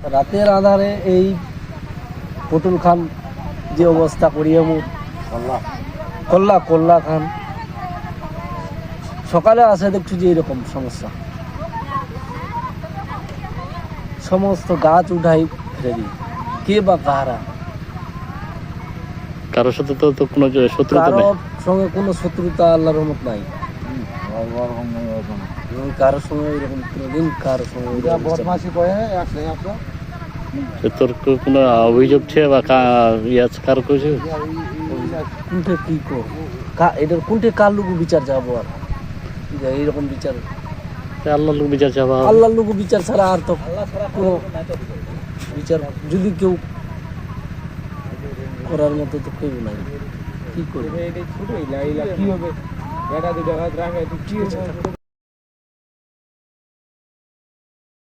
রাতের আধারে এই পটুল খান যে অবস্থা করিয়ে মু কল্লা কল্লা খান। সকালে আসে দেখছি যে এরকম সমস্যা। সমস্ত গাছ উঠাই ফেলে দিই। কে বা কারা? কারোর সাথে তো তো কোনো শত্রুতা নেই। কারোর সঙ্গে কোনো শত্রুতা আল্লাহর রহমত নাই। এবং কারোর সঙ্গে এরকম কোনোদিন কারোর এরকম বদমাসি করে একশো তোর কোনো অভিযোগ ছে বা কা- ইয়ে আছে কিছু কোনটা কি কর এটার কোনটা কার লোক বিচার যাব আর? এইরকম বিচার। আল্লাহ লোক বিচার চাওয়া হবে। আল্লাহর লোক বিচার ছাড়া আর তো কোনো বিচার। যদি কেউ করার মতো তো কেউ নাই। কি করবে কি হবে? এটা রাখে কি হবে